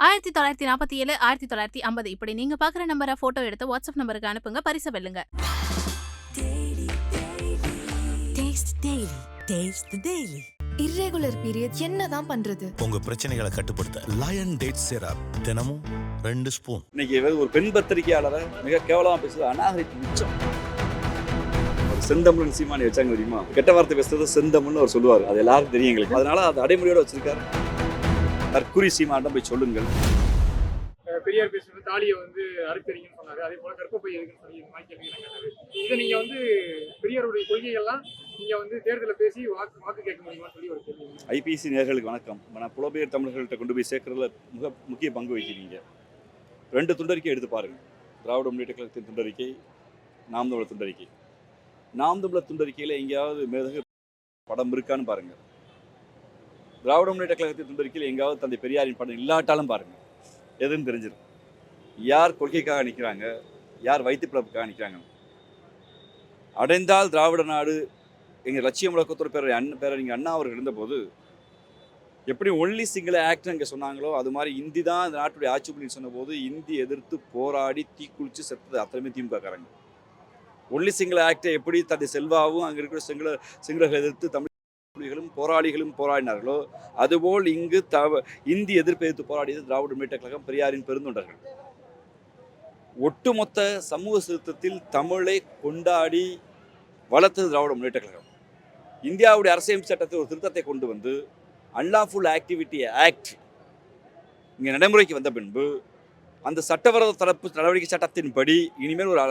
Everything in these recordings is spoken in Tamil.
ஆயிரத்தி தொள்ளாயிரத்தி நாற்பத்தி ஏழு ஆயிரத்தி தொள்ளாயிரத்தி ஐம்பது. இப்படி நீங்க பாக்குற நம்பரை போட்டோ எடுத்து வாட்ஸ்அப் நம்பருக்கு அனுப்புங்க. பரிசை வெல்லுங்க. இர்ரெகுலர் பீரியட் என்னதான் பண்றது? உங்க பிரச்சனைகளை கட்டுப்படுத்த லயன் டேட் சிரப் தினமும் ரெண்டு ஸ்பூன் இன்னைக்கு ஒரு பெண் பத்திரிகையாளரை மிக கேவலமா பேசுறது அநாகரிகம் மிச்சம். ஒரு செந்தமிழன் சீமானி வச்சாங்க தெரியுமா? கெட்ட வார்த்தை பேசுறது செந்தமிழ்னு அவர் சொல்லுவார். அது எல்லாருக்கும் தெரியும் எங்களுக்கு. அதனால அது அடைமுறையோட வச்சிருக்காரு. தற்குறி சீமானிடம் போய் சொல்லுங்கள். பெரியார் பேசுறது தாலியை வந்து அறுத்தறிங்கன்னு சொன்னாரு. அதே போல கற்பப்பை எதுக்குன்னு சொல்லி இந்த மாதிரி கேள்வி கேட்டாரு. இதை நீங்க வந்து பெரியாருடைய கொள்கைகள்லாம் நீங்க வந்து தேர்தலில் பேசி வாக்கு வாக்கு கேட்க முடியுமான்னு சொல்லி ஒரு கேள்வி. ஐபிசி நேர்களுக்கு வணக்கம். நான் புலம்பெயர் தமிழர்கள்ட்ட கொண்டு போய் சேர்க்கறதுல மிக முக்கிய பங்கு வகிக்கிறீங்க. ரெண்டு துண்டறிக்கை எடுத்து பாருங்க திராவிட முன்னேற்ற கழகத்தின் துண்டறிக்கை நாம் தமிழர் துண்டறிக்கை. நாம் தமிழர் துண்டறிக்கையில் எங்கேயாவது மேதகு படம் இருக்கான்னு பாருங்க திராவிட முன்னேற்ற கழகத்தின் துண்டறிக்கையில் எங்காவது தந்தை பெரியாரின் படம் இல்லாட்டாலும் பாருங்கள் எதுன்னு தெரிஞ்சிடும் யார் கொள்கைக்காக நிற்கிறாங்க யார் வயிற்று பிழப்புக்காக நிற்கிறாங்க அடைந்தால் திராவிட நாடு எங்கள் லட்சிய முழக்கத்தோட பேர் அண்ணன் நீங்கள் அண்ணா அவர்கள் இருந்தபோது எப்படி ஒன்லி சிங்கிள் ஆக்ட் அங்கே சொன்னாங்களோ அது மாதிரி இந்தி தான் இந்த நாட்டுடைய ஆட்சி புள்ளின்னு சொன்னபோது இந்தி எதிர்த்து போராடி தீக்குளிச்சு செத்தது அத்தனையுமே திமுக காரங்க ஒன்லி சிங்கிள் ஆக்டை எப்படி தந்தை செல்வாவும் அங்கே இருக்கிற சிங்கள சிங்களர்கள் எதிர்த்து தமிழ் புலிகளும் போராளிகளும் போராடினார்களோ அதுபோல் இங்கு தவ இந்தி எதிர்ப்பு போராடியது திராவிட முன்னேற்ற கழகம் பெரியாரின் பெருந்தொண்டர்கள். ஒட்டுமொத்த சமூக சீர்திருத்தத்தில் தமிழை கொண்டாடி வளர்த்தது திராவிட முன்னேற்ற கழகம். இந்தியாவுடைய அரசியல் சட்டத்தில் ஒரு திருத்தத்தை கொண்டு வந்து அன்லாஃபுல் ஆக்டிவிட்டி ஆக்ட் இங்கே நடைமுறைக்கு வந்த பின்பு அந்த சட்டவிரோத தரப்பு நடவடிக்கை சட்டத்தின்படி இனிமேல் ஒரு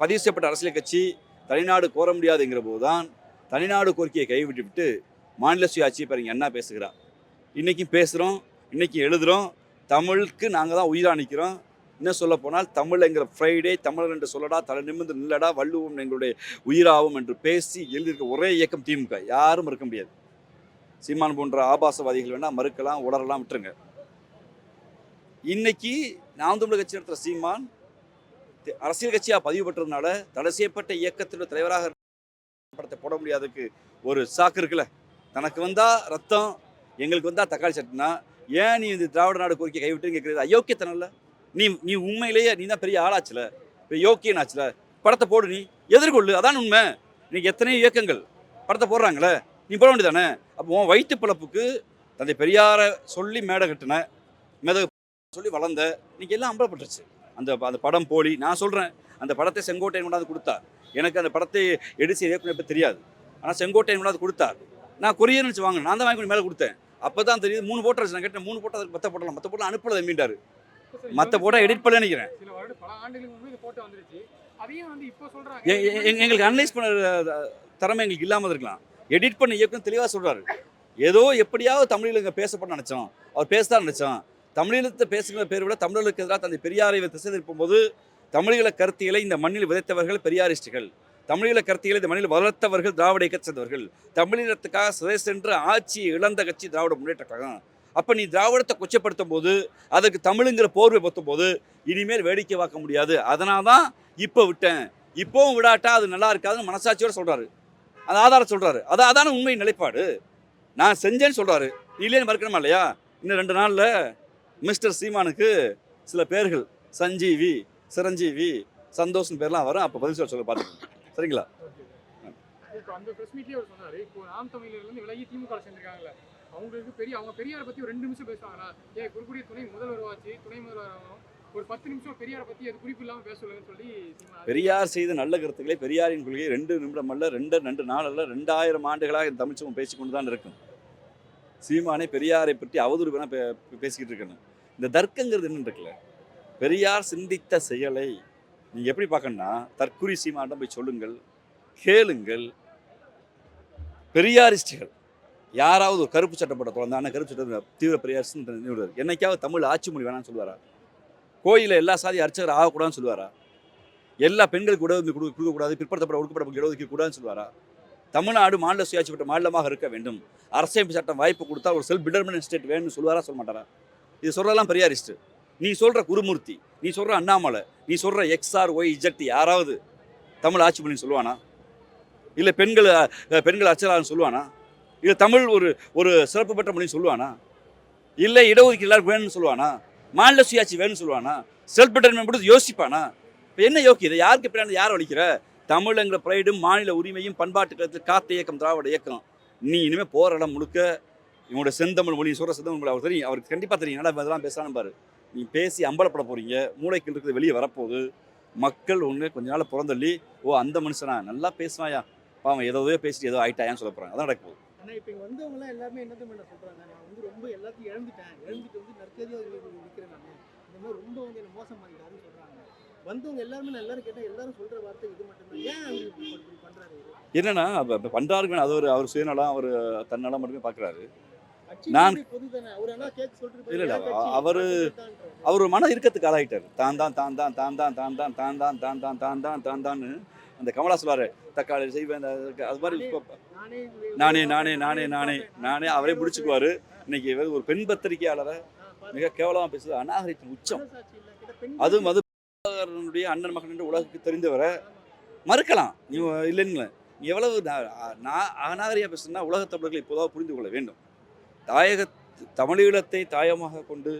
பதிவு செய்யப்பட்ட அரசியல் கட்சி தனிநாடு கோர முடியாதுங்கிற போது தான் தனிநாடு கோரிக்கையை கைவிட்டு விட்டு மாநில சுயாட்சியை பாருங்க என்ன பேசுகிறா? இன்றைக்கும் பேசுகிறோம் இன்றைக்கி எழுதுகிறோம் தமிழுக்கு நாங்கள் தான் உயிராக நிற்கிறோம் இன்னும் சொல்ல போனால் தமிழ்ங்கிற ஃப்ரைடே தமிழர் என்று சொல்லடா தலை நிமிர்ந்து நில்லடா வள்ளுவோம் எங்களுடைய உயிராகும் என்று பேசி எழுதியிருக்க ஒரே இயக்கம் திமுக. யாரும் மறுக்க முடியாது. சீமான் போன்ற ஆபாசவாதிகள் வேணால் மறுக்கலாம் உடறலாம் விட்டுருங்க. இன்னைக்கு நாம் தமிழர் கட்சி நடத்துகிற சீமான் அரசியல் கட்சியாக பதிவு பெற்றதுனால தடை செய்யப்பட்ட இயக்கத்தினுடைய தலைவராக படத்தை போட முடியாததுக்கு ஒரு சாக்கு இருக்குல்ல? தனக்கு வந்தால் ரத்தம் எங்களுக்கு வந்தால் தக்காளி சட்னா ஏன் நீ இந்த திராவிட நாடு கோரிக்கை கைவிட்டு கேட்குறது அயோக்கியத்தனம் இல்லை. நீ நீ உண்மையிலேயே நீ தான் பெரிய ஆளாச்சுல? இப்போ யோக்கியனாச்சுல படத்தை போடு நீ. எதிர்கொள்ளு. அதான் உண்மை. இன்னைக்கு எத்தனையோ இயக்கங்கள் படத்தை போடுறாங்களே? நீ போட வேண்டியதானே? அப்போ உன் வயிற்று பிழப்புக்கு தந்தை பெரியாரை சொல்லி மேடை கட்டின மேத சொல்லி வளர்ந்த இன்னைக்கு எல்லாம் அம்பலப்பட்டுருச்சு. அந்த அந்த படம் போலி. நான் சொல்கிறேன் அந்த படத்தை செங்கோட்டையன் கொண்டாந்து கொடுத்தார். எனக்கு அந்த படத்தை எடுத்து இயக்குனர் இப்போ தெரியாது. ஆனால் செங்கோட்டையன் கொண்டாந்து கொடுத்தார். நான் கொரியர்னு வச்சு வாங்க நான் தான் வாங்கி மேலே கொடுத்தேன். அப்போ தான் தெரியுது மூணு போட்டோ நான் கேட்டேன். மூணு போட்டோ மற்ற போட்டலாம் மற்ற போட்டோ அனுப்பல மீண்டாரு மற்ற போட்டோ எடிட் பண்ணல நினைக்கிறேன். எங்களுக்கு அனலைஸ் பண்ண திறமை எங்களுக்கு இல்லாமல் இருக்கலாம். எடிட் பண்ண இயக்குனர் தெளிவாக சொல்றாரு. ஏதோ எப்படியாவது தமிழில் இங்கே பேசப்பட நினச்சோம். அவர் பேசதான் நினச்சோம். தமிழீழத்தை பேசுகிற பேர் விட தமிழர்களுக்கு எதிராக தந்தை பெரியாரை திசை திருப்பும்போது தமிழீழ கருத்தியலை இந்த மண்ணில் விதைத்தவர்கள் பெரியாரிஸ்டுகள். தமிழீழ கருத்தியலை இந்த மண்ணில் வளர்த்தவர்கள் திராவிட இயக்கத்தை சேர்ந்தவர்கள். தமிழீழத்துக்காக சிறை சென்று ஆட்சியை இழந்த கட்சி திராவிட முன்னேற்ற கழகம். அப்போ நீ திராவிடத்தை கொச்சப்படுத்தும் போது அதுக்கு தமிழுங்கிற போர்வை பத்தும் போது இனிமேல் வேடிக்கை பார்க்க முடியாது. அதனால தான் இப்போ விட்டேன். இப்போவும் விடாட்டா அது நல்லா இருக்காதுன்னு மனசாட்சியோட சொல்கிறாரு அது ஆதாரம் சொல்கிறாரு அது அதான உண்மை நிலைப்பாடு. நான் செஞ்சேன்னு சொல்கிறாரு நீ இல்லைன்னு மறுக்கணுமா இல்லையா? இன்னும் ரெண்டு நாளில் மிஸ்டர் சீமானுக்கு சில பேர்கள் சஞ்சீவி சிரஞ்சீவி சந்தோஷம் பேர்லாம் வரும். அப்போ பதில் சொல்ல சொல்ல பார்த்துக்கோங்க சரிங்களா? இப்போ அந்த பிரஸ் மீட்லயே அவர் சொன்னாரு. இப்போ நாம் தமிழர்ல இருந்து விலகி திமுக அவங்களுக்கு பெரிய அவங்க பெரியாரை பத்தி ஒரு ரெண்டு நிமிஷம் பேசுவாங்களா? ஏன் குறுக்குடிய துணை முதல்வராச்சு துணை முதல்வராகும் ஒரு பத்து நிமிஷம் பெரியாரை பத்தி அது குறிப்பு இல்லாம பேச சொல்லுங்கன்னு சொல்லி பெரியார் செய்த நல்ல கருத்துக்களை பெரியாரின் கொள்கை ரெண்டு நிமிடம் அல்ல ரெண்டு ரெண்டு நாள் அல்ல ரெண்டாயிரம் ஆண்டுகளாக இந்த தமிழ்ச்சம் பேசிக்கொண்டு தான் இருக்கும் சீமானே பெரியாரை பற்றி அவதூறு வேணா பேசிக்கிட்டு இருக்கணும் இந்த தர்க்கங்கிறது என்ன இருக்குல்ல? பெரியார் சிந்தித்த செயலை நீங்கள் எப்படி பார்க்கணும்னா தற்குறி சீமாண்டம் போய் சொல்லுங்கள் கேளுங்கள். பெரியாரிஸ்டுகள் யாராவது ஒரு கருப்பு சட்டப்பட்ட தொடர்ந்தான கருப்பு சட்டம் தீவிர பெரியாரிஸ்ட் என்னைக்காவது தமிழ் ஆட்சி மொழி வேணாம்னு சொல்லுவாரா? கோயிலில் எல்லா சாதி அர்ச்சகர் ஆகக்கூடாதுன்னு சொல்லுவாரா? எல்லா பெண்களுக்கு இடஒதுக்கீடு கொடுக்க கொடுக்கக்கூடாது பிற்படுத்தப்பட ஒடுக்கப்பட இடஒதுக்கீடு கூடாதுன்னு சொல்லுவாரா? தமிழ்நாடு மாநில சுயாட்சி பெற்ற மாநிலமாக இருக்க வேண்டும். அரசியமைப்பு சட்டம் வாய்ப்பு கொடுத்தா ஒரு செல்ஃப் டிட்டர்மினன்ட் ஸ்டேட் வேணும்னு சொல்லுவாரா சொல்ல மாட்டாரா? இது சொல்கிறதெல்லாம் பெரியாரிஸ்ட்டு நீ சொல்கிற குருமூர்த்தி நீ சொல்கிற அண்ணாமலை நீ சொல்கிற எக்ஸ்ஆர் ஒய் இஜட் யாராவது தமிழ் ஆட்சி பண்ணி சொல்லுவானா? இல்லை பெண்கள் பெண்கள் அச்சலான்னு சொல்லுவானா? இல்லை தமிழ் ஒரு ஒரு சிறப்பு பெற்ற மொழி சொல்லுவானா? இல்லை இடஒதுக்கீடு எல்லாருக்கும் வேணும்னு சொல்லுவானா? மாநில சுயாட்சி வேணும்னு சொல்லுவானா? செல்ஃப் டிட்டர்மெண்ட் கொடுத்து யோசிப்பானா? இப்போ என்ன யோக்கியது யாருக்கு பின்னாடி யார் வலிக்கிற தமிழ்ங்கிற ப்ரைடும் மாநில உரிமையும் பண்பாட்டு கருத்தில் காத்த இயக்கம் திராவிட இயக்கம். நீ இனிமேல் போகிற இடம் முழுக்க இவனோட செந்தமிழ் மொழி சொல்கிற செந்தமிழ் மொழி அவர் தெரியும் அவருக்கு கண்டிப்பாக தெரியும். என்னடா இதெல்லாம் பேசலான்னு பாரு. நீ பேசி அம்பலப்பட போகிறீங்க மூளைக்கு இருக்கிறது வெளியே வரப்போகுது. மக்கள் ஒன்று கொஞ்ச நாள் புறந்தள்ளி ஓ அந்த மனுஷனா? நல்லா பேசுவாயா? பாவம் ஏதோ ஏதோ பேசிட்டு ஏதோ ஆயிட்டாயான்னு சொல்ல போகிறாங்க அதான் நடக்க போகுது. இப்போ இங்க வந்தவங்க எல்லாம் என்ன தெரியுமா சொல்றாங்க? நான் வந்து ரொம்ப எல்லாத்தையும் இழந்துட்டேன். இழந்துட்டு வந்து நற்கதியாக நிற்கிறேன் நான். இந்த மாதிரி ரொம்ப வந்து என்ன மோசம் பண்ணிட்டாருன்னு வந்தவங்க எல்லாருமே எல்லாரும் கேட்டேன் எல்லாரும் சொல்ற வார்த்தை இது மட்டும்தான். ஏன் அவர் இப்படி இவரு? என்னன்னா இப்போ பண்ணுறாருன்னு அது ஒரு அவர் சுயநலம் அவர் தன்னலம் மட்டுமே பார்க்குறாரு நான்- இல்ல, இல்ல, அவரு-. அவர் மன இறுக்கத்துக்கு ஆளாயிட்டார் தான் தான் தான் தான் தான் தான் தான் தான் தான் தான் தான் தான் தான் தான் தான் தான்னு அந்த கமலா சொல்வாரு தக்காளி செய்வேன் அந்த- அது மாதிரி நானே நானே நானே நானே நானே அவரே முடிச்சுக்குவாரு இன்னைக்கு ஒரு பெண் பத்திரிகையாளரை மிக கேவலமாக பேசுறது அநாகரிகத்தின் உச்சம் அதுவும் அது அவருடைய அண்ணன் மகன் என்று உலகுக்கு தெரிந்தவரை மறுக்கலாம் நீ இல்லைன்னு எவ்வளவு நான் அநாகரியாக பேசுனா உலகத் தமிழர்கள் இப்போதான் புரிந்து கொள்ள வேண்டும் தாயக தமிழீழத்தை தாயமாக கொண்டு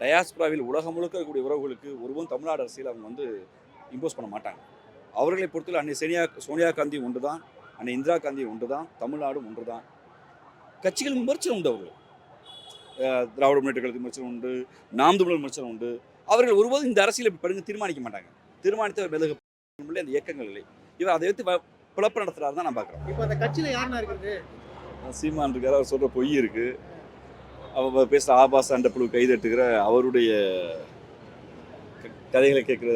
டயாஸ்பிராவில் உலகம் முழுக்க இருக்கக்கூடிய உறவுகளுக்கு ஒருவன் தமிழ்நாடு அரசியல் அவங்க வந்து இம்போஸ் பண்ண மாட்டாங்க. அவர்களை பொறுத்தவரை அன்னை சோனியா சோனியா காந்தி ஒன்று தான் அன்னை இந்திரா காந்தி ஒன்று தான் தமிழ்நாடும் ஒன்று தான் கட்சிகள் விமர்சனம் உண்டு அவர்கள். திராவிட முன்னேற்ற கழகத்தின் விமர்சனம் உண்டு நாம் தமிழர் விமர்சனம் உண்டு. அவர்கள் ஒருபோதும் இந்த அரசியல் படுங்க தீர்மானிக்க மாட்டாங்க. தீர்மானித்தவர் மெழுக அந்த இயக்கங்கள் இல்லை. இவர் அதை வைத்து பிளப்பு நடத்துறாரு தான் நான் பார்க்குறேன். இப்போ அந்த கட்சியில் யாருன்னா இருக்கிறது? சீமான் இருக்காரு அவர் சொல்கிற பொய் இருக்கு. அவர் பேசுகிற ஆபாச அண்டப்புழு கைதட்டுகிற அவருடைய கதைகளை கேட்குற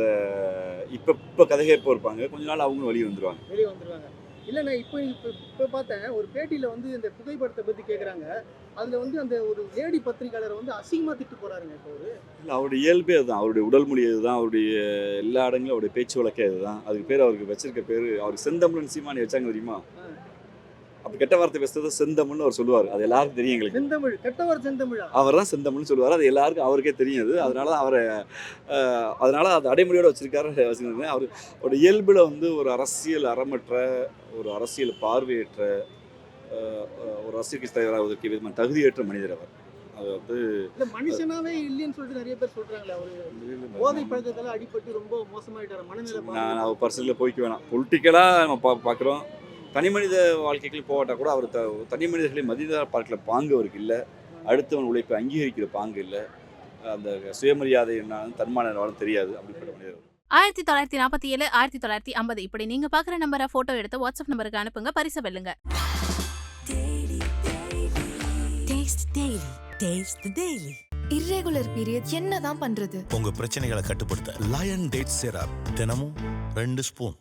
இப்போ இப்போ கதை கேட்ப இருப்பாங்க? கொஞ்ச நாள் அவங்களும் வெளியே வந்துருவாங்க. வெளியே வந்துருவாங்க. இல்லைண்ணா இப்போ இப்போ இப்போ பார்த்தேன் ஒரு பேட்டியில் வந்து இந்த புகைப்படத்தை பற்றி கேட்குறாங்க அதில் வந்து அந்த ஒரு லேடி பத்திரிக்கையாளரை வந்து அசிங்கமாக திட்டு போறாருங்க இப்போ ஒரு இல்லை அவருடைய இயல்பே அதுதான். அவருடைய உடல் மொழி அதுதான் அவருடைய எல்லா இடங்களும் அவருடைய பேச்சு வழக்கே அதுதான் அதுக்கு பேர் அவருக்கு வச்சிருக்க பேர் அவருக்கு செந்தமிழன் சீமானி வச்சாங்க தெரியுமா? அப்படி கெட்ட வார்த்தை பேசுறது செந்தமிழ்னு அவர் சொல்லுவார். அது எல்லாருக்கும் தெரியும் எங்களுக்கு. செந்தமிழ் கெட்டவர் செந்தமிழா? அவர் தான் செந்தமிழ்னு சொல்லுவார். அது எல்லாருக்கும் அவருக்கே தெரியும் அது அதனால தான் அவரை அதனால அது அடைமொழியோட வச்சிருக்காரு வச்சுருந்தேன் அவர் அவருடைய இயல்பில் வந்து ஒரு அரசியல் அறமற்ற ஒரு அரசியல் பார்வையற்ற ஒரு அரசியல் கட்சி தலைவராவதற்கு விதமான தகுதியற்ற மனிதர் அவர். அது வந்து மனுஷனாவே இல்லைன்னு சொல்லிட்டு நிறைய பேர் சொல்றாங்களே அவர். போதை பழக்கத்தால அடிபட்டு ரொம்ப மோசமாயிட்டாரு மனநிலை நான். அவர் பர்சனலில் போய்க்க வேணாம். பொலிட்டிக்கலாக நம்ம பா பார்க்குறோம் தனி மனித வாழ்க்கைக்கு போகாட்டா கூட அவர் த தனி மனிதர்களை மனித பார்க்கல பாங்கு அவருக்கு இல்லை. அடுத்தவன் உழைப்பை அங்கீகரிக்கிற பாங்கு இல்லை. அந்த சுயமரியாதை என்ன தன்மான வாழம் தெரியாது. அப்படிப்பட்ட மனிதர் ஆயிரத்தி தொள்ளாயிரத்தி நாற்பத்தி ஏழு ஆயிரத்தி தொள்ளாயிரத்தி ஐம்பது. இப்படி நீங்க பாக்குற நம்பரை போட்டோ எடுத்து வாட்ஸ்அப் நம்பருக்கு அனுப்புங்க. பரிசு வெல்லுங்க. இர்ரெகுலர் பீரியட் என்னதான் பண்றது? உங்க பிரச்சனைகளை கட்டுப்படுத்த லயன் டேட் சிரப் தினமும் ரெண்டு ஸ்பூன்